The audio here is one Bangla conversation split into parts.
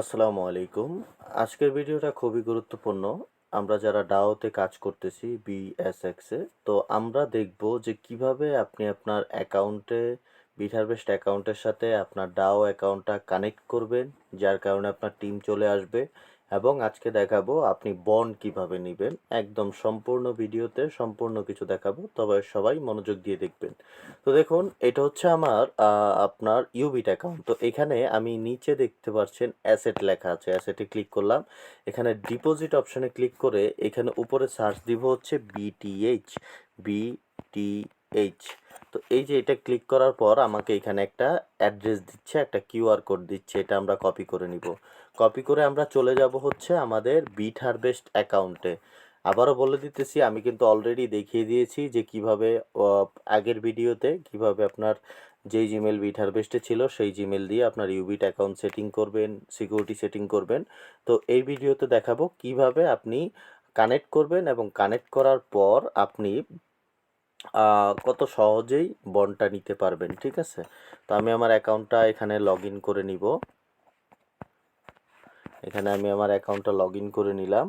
আসসালামু আলাইকুম। আজকের ভিডিওটা খুবই গুরুত্বপূর্ণ। আমরা যারা ডাওতে কাজ করতেছি বিএসএক্সে তো আমরা দেখব যে কীভাবে আপনি আপনার অ্যাকাউন্টে বিটহারভেস্ট অ্যাকাউন্টের সাথে আপনার ডাও অ্যাকাউন্টটা কানেক্ট করবেন, যার কারণে আপনার টিম চলে আসবে এবং আজকে দেখাবো আপনি বন্ড কীভাবে নেবেন। একদম সম্পূর্ণ ভিডিওতে সম্পূর্ণ কিছু দেখাবো, তবে সবাই মনোযোগ দিয়ে দেখবেন। তো দেখুন, এটা হচ্ছে আমার আপনার ইউবিট অ্যাকাউন্ট তো এখানে আমি নিচে দেখতে পাচ্ছেন অ্যাসেট লেখা আছে। অ্যাসেটে ক্লিক করলাম। এখানে ডিপোজিট অপশানে ক্লিক করে এখানে উপরে সার্চ দিব হচ্ছে বিটিএইচ বিটিএইচ তো এই যে এটা ক্লিক করার পর আমাকে এখানে একটা অ্যাড্রেস দিচ্ছে, একটা কিউআর কোড দিচ্ছে। এটা আমরা কপি করে নিব। কপি করে আমরা চলে যাব হচ্ছে আমাদের বিট হারভেস্ট অ্যাকাউন্টে আবারও বলে দিতেছি, আমি কিন্তু অলরেডি দেখিয়ে দিয়েছি যে কীভাবে আগের ভিডিওতে কীভাবে আপনার যেই জিমেল বিট হারভেস্টে ছিল সেই জিমেল দিয়ে আপনার ইউবিট অ্যাকাউন্ট সেটিং করবেন সিকিউরিটি সেটিং করবেন। তো এই ভিডিওতে দেখাবো কীভাবে আপনি কানেক্ট করবেন এবং কানেক্ট করার পর আপনি কত সহজেই বন্ডটা নিতে পারবেন, ঠিক আছে? তো আমি আমার অ্যাকাউন্টটা এখানে লগ করে নিব। এখানে আমি আমার অ্যাকাউন্টটা লগ করে নিলাম।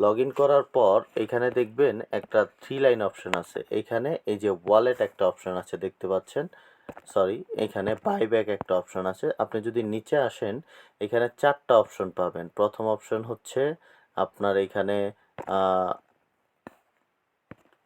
লগ করার পর এখানে দেখবেন একটা থ্রি লাইন অপশন আছে। এখানে এই যে ওয়ালেট একটা অপশন আছে দেখতে পাচ্ছেন। সরি এখানে বাইব্যাক একটা অপশন আছে। আপনি যদি নিচে আসেন, এখানে চারটা অপশন পাবেন। প্রথম অপশন হচ্ছে আপনার এখানে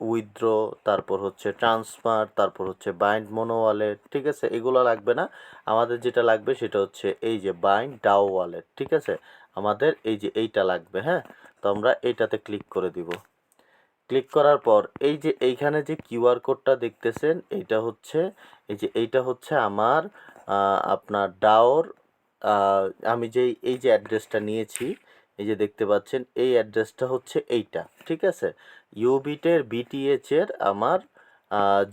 উইথড্র তারপর হচ্ছে ট্রান্সফার তারপর হচ্ছে বাইন্ড মোনো ওয়ালেট ঠিক আছে? এগুলো লাগবে না। আমাদের যেটা লাগবে সেটা হচ্ছে এই যে বাইন্ড ডাও ওয়ালেট ঠিক আছে? আমাদের এই যে এইটা লাগবে হ্যাঁ? তো আমরা এইটাতে ক্লিক করে দিব। ক্লিক করার পর এই যে এইখানে যে কিউআর কোডটা দেখতেছেন, এইটা হচ্ছে, এই যে এইটা হচ্ছে আমার আপনার ডাওর আমি যেই, এই যে অ্যাড্রেসটা নিয়েছি, এই যে দেখতে পাচ্ছেন, এই অ্যাড্রেসটা হচ্ছে এইটা, ঠিক আছে? ইউবিটের বিটিএচ এর আমার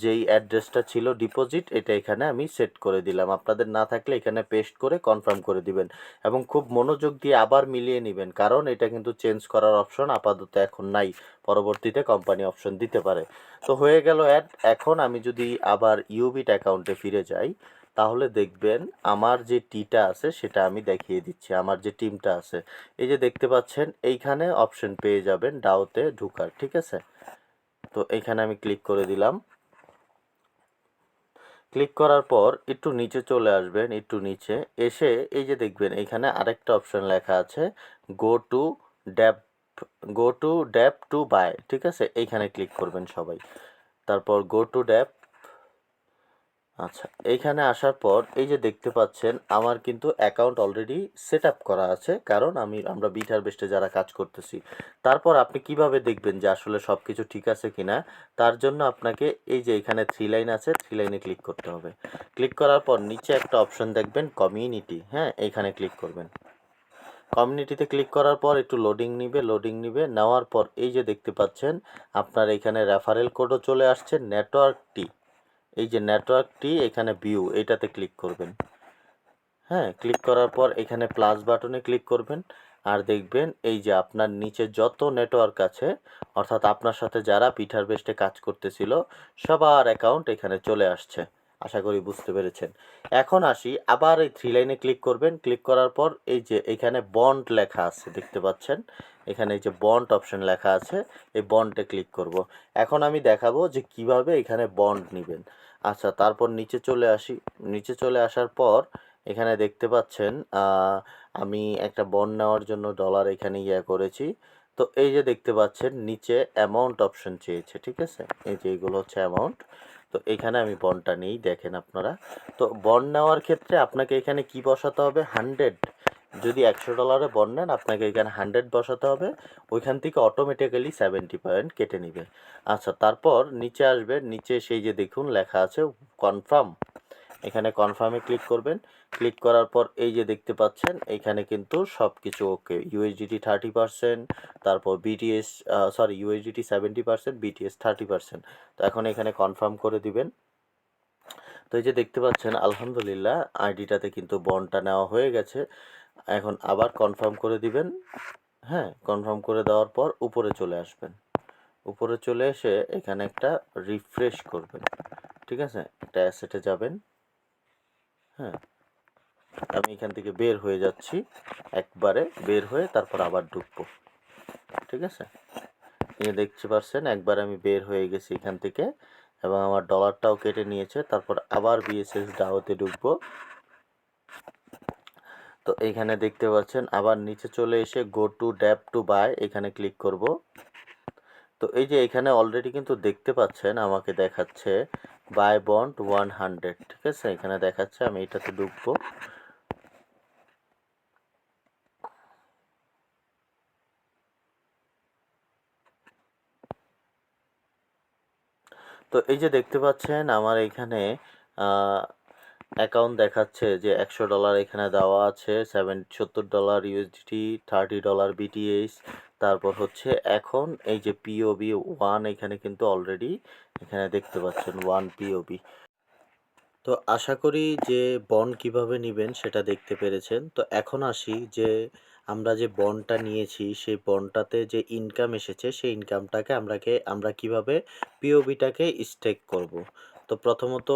যেই অ্যাড্রেসটা ছিল ডিপোজিট এটা এখানে আমি সেট করে দিলাম। আপনাদের না থাকলে এখানে পেস্ট করে কনফার্ম করে দিবেন এবং খুব মনোযোগ দিয়ে আবার মিলিয়ে নেবেন, কারণ এটা কিন্তু চেঞ্জ করার অপশন আপাতত এখন নাই, পরবর্তীতে কোম্পানি অপশন দিতে পারে। তো হয়ে গেল অ্যাড এখন আমি যদি আবার ইউবিট অ্যাকাউন্টে ফিরে যাই তাহলে দেখবেন আমার যে টিটা আছে সেটা আমি দেখিয়ে দিচ্ছি, আমার যে টিমটা আছে। এই যে দেখতে পাচ্ছেন, এইখানে অপশন পেয়ে যাবেন ডাউতে ঢুকার, ঠিক আছে? তো এইখানে আমি ক্লিক করে দিলাম। ক্লিক করার পর একটু নিচে চলে আসবেন, একটু নিচে। এসে এই যে দেখবেন এখানে আরেকটা অপশন লেখা আছে, go to dApp go to dApp to buy, ঠিক আছে? এইখানে ক্লিক করবেন সবাই। তারপর গো টু ড্যাপ আচ্ছা এইখানে আসার পর এই যে দেখতে পাচ্ছেন, আমার কিন্তু অ্যাকাউন্ট অলরেডি সেট আপ করা আছে। কারণ আমি, আমরা বিটার বেস্টে যারা কাজ করতেছি, তারপর আপনি কীভাবে দেখবেন যে আসলে সব কিছু ঠিক আছে কিনা? তার জন্য আপনাকে এই যে এখানে থ্রি লাইন আছে থ্রি লাইনে ক্লিক করতে হবে। ক্লিক করার পর নিচে একটা অপশন দেখবেন কমিউনিটি হ্যাঁ এইখানে ক্লিক করবেন। কমিউনিটিতে ক্লিক করার পর একটু লোডিং নিবে লোডিং নিবে। নেওয়ার পর এই যে দেখতে পাচ্ছেন, আপনার এখানে রেফারেল কোডও চলে আসছে নেটওয়ার্কটি এই যে নেটওয়ার্কটি এখানে ভিউ এটাতে ক্লিক করবেন। হ্যাঁ ক্লিক করার পর এখানে প্লাস বাটনে ক্লিক করবেন। আর দেখবেন এই যে আপনার নিচে যত নেটওয়ার্ক আছে, অর্থাৎ আপনার সাথে যারা পিঠার বেস্টে কাজ করতেছিল, সবার অ্যাকাউন্ট এখানে চলে আসছে। আশা করি বুঝতে পেরেছেন। এখন আসি, আবার এই থ্রি লাইনে ক্লিক করবেন। ক্লিক করার পর এই যে এখানে বন্ড লেখা আছে, দেখতে পাচ্ছেন? এখানে এই যে বন্ড অপশন লেখা আছে, এই বন্ডে ক্লিক করব। এখন আমি দেখাবো যে কীভাবে এখানে বন্ড নেবেন। আচ্ছা তারপর নিচে চলে আসি। নিচে চলে আসার পর এখানে দেখতে পাচ্ছেন আমি একটা বন্ড নেওয়ার জন্য ডলার এখানে ইয়ে করেছি। তো এই যে দেখতে পাচ্ছেন, নিচে অ্যামাউন্ট অপশন চেয়েছে, ঠিক আছে? এই যে এগুলো হচ্ছে অ্যামাউন্ট তো এখানে আমি বনটা নেই, দেখেন আপনারা। তো বন নেওয়ার ক্ষেত্রে আপনাকে এখানে কি বসাতে হবে? হান্ড্রেড যদি একশো ডলারে বন নেন, আপনাকে এখানে হান্ড্রেড বসাতে হবে। ওইখান থেকে অটোমেটিক্যালি সেভেন্টি পয়েন্ট কেটে নেবে। আচ্ছা তারপর নিচে আসবে, নিচে সেই যে দেখুন, লেখা আছে কনফার্ম এখানে কনফার্মে ক্লিক করবেন। ক্লিক করার পর এই যে দেখতে পাচ্ছেন, এখানে কিন্তু সব কিছু ওকে ইউএসডিটি থার্টি পার্সেন্ট তারপর BTS sorry USDT seventy percent BTS thirty percent তো এখন এখানে কনফার্ম করে দিবেন। তো এই যে দেখতে পাচ্ছেন, আলহামদুলিল্লাহ আইডিটাতে কিন্তু বন্ডটা নেওয়া হয়ে গেছে। এখন আবার কনফার্ম করে দিবেন। হ্যাঁ কনফার্ম করে দেওয়ার পর উপরে চলে আসবেন। উপরে চলে এসে এখানে একটা রিফ্রেশ করবেন। ঠিক আছে? একটা অ্যাসেটে যাবেন। হ্যাঁ আমি এখান থেকে বের হয়ে যাচ্ছি। একবারে বের হয়ে তারপর আবার ঢুকবো। ঠিক আছে? এই দেখতে পাচ্ছেন একবার আমি বের হয়ে গেছি এখান থেকে এবং আমার ডলারটাও কেটে নিয়েছে। তারপর আবার বিএসএস ডাওতে ঢুকবো। তো এইখানে দেখতে পাচ্ছেন, আবার নিচে চলে এসে go to dapp to buy এখানে ক্লিক করব। তো এই যে এখানে অলরেডি কিন্তু দেখতে পাচ্ছেন, আমাকে দেখাচ্ছে বাই বন্ড ওয়ান হান্ড্রেড, ঠিক আছে? এখানে দেখাচ্ছে, আমি এটাতে ঢুকবো। তো এই যে দেখতে পাচ্ছেন, আমার এখানে অ্যাকাউন্ট দেখাচ্ছে যে একশো ডলার এখানে দেওয়া আছে, সেভেন, সত্তর dollar USDT thirty dollar BTH তারপর হচ্ছে এখন এই যে পিওবি ওয়ান এখানে কিন্তু অলরেডি এখানে দেখতে পাচ্ছেন ওয়ান পিওবি তো আশা করি যে বন্ড কীভাবে নেবেন সেটা দেখতে পেরেছেন। তো এখন আসি যে আমরা যে বন্ডটা নিয়েছি, সেই বন্ডটাতে যে ইনকাম এসেছে, সেই ইনকামটাকে আমরাকে, আমরা কীভাবে পিওবিটাকে স্টেক করব। তো প্রথমত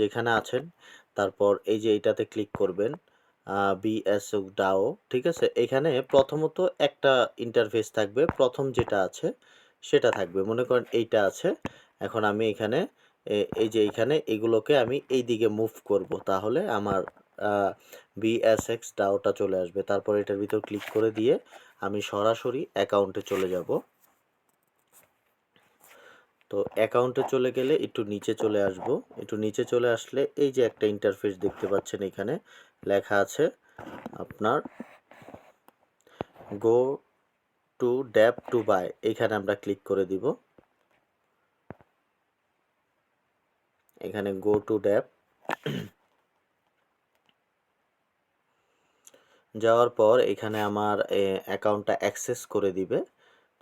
যেখানে আছেন, তারপর এই যে এইটাতে ক্লিক করবেন বিএস ডাও ঠিক আছে? এখানে প্রথমত একটা ইন্টারফেস থাকবে, প্রথম যেটা আছে সেটা থাকবে। মনে করেন এইটা আছে, এখন আমি এখানে এই যে এইখানে এগুলোকে আমি এই দিকে মুভ করব, তাহলে আমার বিএসএক্স ডাওটা চলে আসবে। তারপর এটার ভিতর ক্লিক করে দিয়ে আমি সরাসরি অ্যাকাউন্টে চলে যাব। তো অ্যাকাউন্টে চলে গেলে একটু নিচে চলে আসব। একটু নিচে চলে আসলে এই যে একটা ইন্টারফেস দেখতে পাচ্ছেন এখানে, লেখা আছে আপনার go to dapp to buy এখানে আমরা ক্লিক করে দিব। এখানে গো টু ড্যাপ যাওয়ার পর এখানে আমার অ্যাকাউন্টটা অ্যাক্সেস করে দিবে।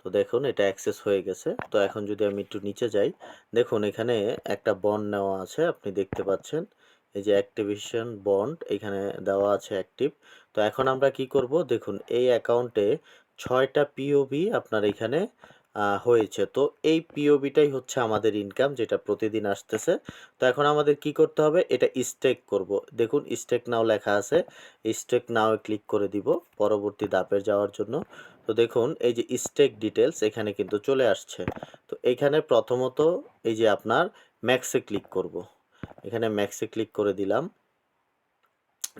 তো দেখুন, এটা অ্যাক্সেস হয়ে গেছে। তো এখন যদি আমি একটু নিচে যাই, দেখুন এখানে একটা বন্ড নেওয়া আছে, আপনি দেখতে পাচ্ছেন। এই যে অ্যাক্টিভেশন বন্ড এখানে দেওয়া আছে অ্যাক্টিভ তো এখন আমরা কি করব? দেখুন, এই অ্যাকাউন্টে ছয়টা পিওবি আপনার এখানে হয়েছে। তো এই পিওবিটাই হচ্ছে আমাদের ইনকাম যেটা প্রতিদিন আসতেছে। তো এখন আমাদের কি করতে হবে? এটা স্টেক করব। দেখুন স্টেক নাও লেখা আছে। স্টেক নাও ক্লিক করে দিব পরবর্তী দাপের যাওয়ার জন্য। তো দেখুন, এই যে স্টেক ডিটেলস এখানে কিন্তু চলে আসছে। তো এখানে প্রথমত এই যে আপনার ম্যাক্সে ক্লিক করব। এখানে ম্যাক্সে ক্লিক করে দিলাম।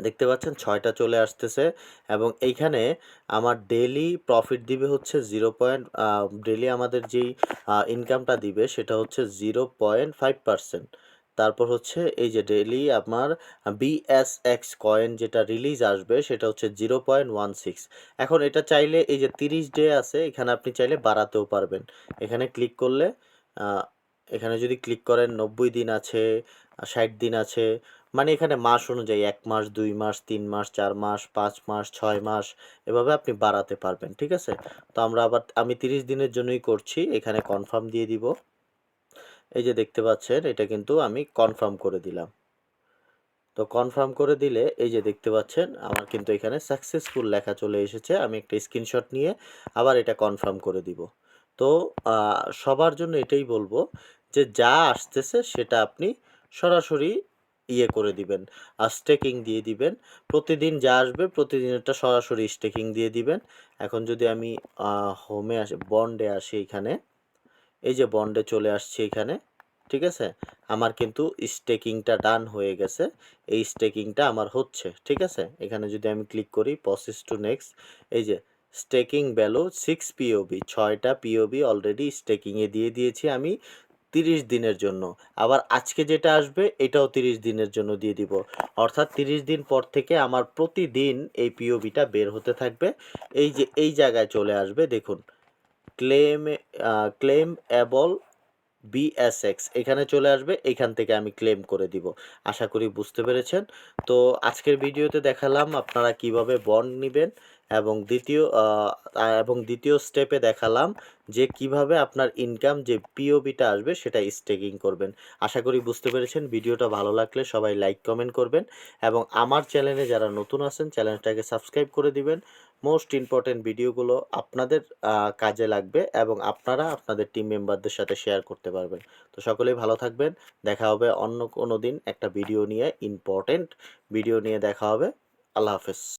দেখতে পাচ্ছেন ছয়টা চলে আসতেছে এবং এইখানে আমার ডেলি প্রফিট দিবে হচ্ছে জিরো পয়েন্ট ডেলি আমাদের যেই ইনকামটা দিবে সেটা হচ্ছে জিরো পয়েন্ট ফাইভ পার্সেন্ট তারপর হচ্ছে এই যে ডেলি আমার বিএসএক্স কয়েন যেটা রিলিজ আসবে সেটা হচ্ছে জিরো পয়েন্ট ওয়ান সিক্স এখন এটা চাইলে এই যে তিরিশ ডে আছে, এখানে আপনি চাইলে বাড়াতেও পারবেন। এখানে ক্লিক করলে এখানে যদি ক্লিক করেন নব্বই দিন আছে ষাট দিন আছে মানে এখানে মাস অনুযায়ী এক মাস, দুই মাস, তিন মাস, চার মাস, পাঁচ মাস, ছয় মাস, এভাবে আপনি বাড়াতে পারবেন, ঠিক আছে? তো আমরা আবার, আমি তিরিশ দিনের জন্যই করছি, এখানে কনফার্ম দিয়ে দিব। এই যে দেখতে পাচ্ছেন, এটা কিন্তু আমি কনফার্ম করে দিলাম। তো কনফার্ম করে দিলে, এই যে দেখতে পাচ্ছেন, আমার কিন্তু এখানে সাকসেসফুল লেখা চলে এসেছে, আমি একটা স্ক্রিনশট নিয়ে আবার এটা কনফার্ম করে দিব। তো সবার জন্য এটাই বলব যে যা আসতেছে সেটা আপনি সরাসরি ইয়ে করে দিবেন আর স্টেকিং দিয়ে দিবেন। প্রতিদিন যা আসবে প্রতিদিনেরটা সরাসরি স্টেকিং দিয়ে দিবেন। এখন যদি আমি হোমে আসি বন্ডে আসি এখানে, এই যে বন্ডে চলে আসছি এখানে, ঠিক আছে? আমার কিন্তু স্টেকিংটা ডান হয়ে গেছে। এই স্টেকিংটা আমার হচ্ছে, ঠিক আছে? এখানে যদি আমি ক্লিক করি প্রসেস টু নেক্সট এই যে স্টেকিং ভ্যালু সিক্স পিওবি ছয়টা পিওবি অলরেডি স্টেকিংয়ে দিয়ে দিয়েছি আমি। তিরিশ দিনের জন্য। আবার আজকে যেটা আসবে, এটাও তিরিশ দিনের জন্য দিয়ে দিব। অর্থাৎ তিরিশ দিন পর থেকে আমার প্রতিদিন এই পিওবিটা বের হতে থাকবে। এই যে, এই জায়গায় চলে আসবে, দেখুন। ক্লেম ক্লেম অ্যাবল বিএসএক্স এখানে চলে আসবে, এখান থেকে আমি ক্লেম করে দিব। আশা করি বুঝতে পেরেছেন। তো আজকের ভিডিওতে দেখালাম আপনারা কীভাবে বন্ড নেবেন। এবং দ্বিতীয় এবং দ্বিতীয় স্টেপে দেখালাম যে কীভাবে আপনার ইনকাম যে পিওবিটা আসবে সেটা স্টেকিং করবেন। আশা করি বুঝতে পেরেছেন। ভিডিওটা ভালো লাগলে সবাই লাইক কমেন্ট করবেন এবং আমার চ্যানেলে যারা নতুন আছেন চ্যানেলটাকে সাবস্ক্রাইব করে দিবেন। মোস্ট ইম্পর্টেন্ট ভিডিওগুলো আপনাদের কাজে লাগবে এবং আপনারা আপনাদের টিম মেম্বারদের সাথে শেয়ার করতে পারবেন। তো সকলেই ভালো থাকবেন। দেখা হবে অন্য কোনো দিন একটা ভিডিও নিয়ে ইম্পর্টেন্ট ভিডিও নিয়ে দেখা হবে। আল্লাহ হাফেজ।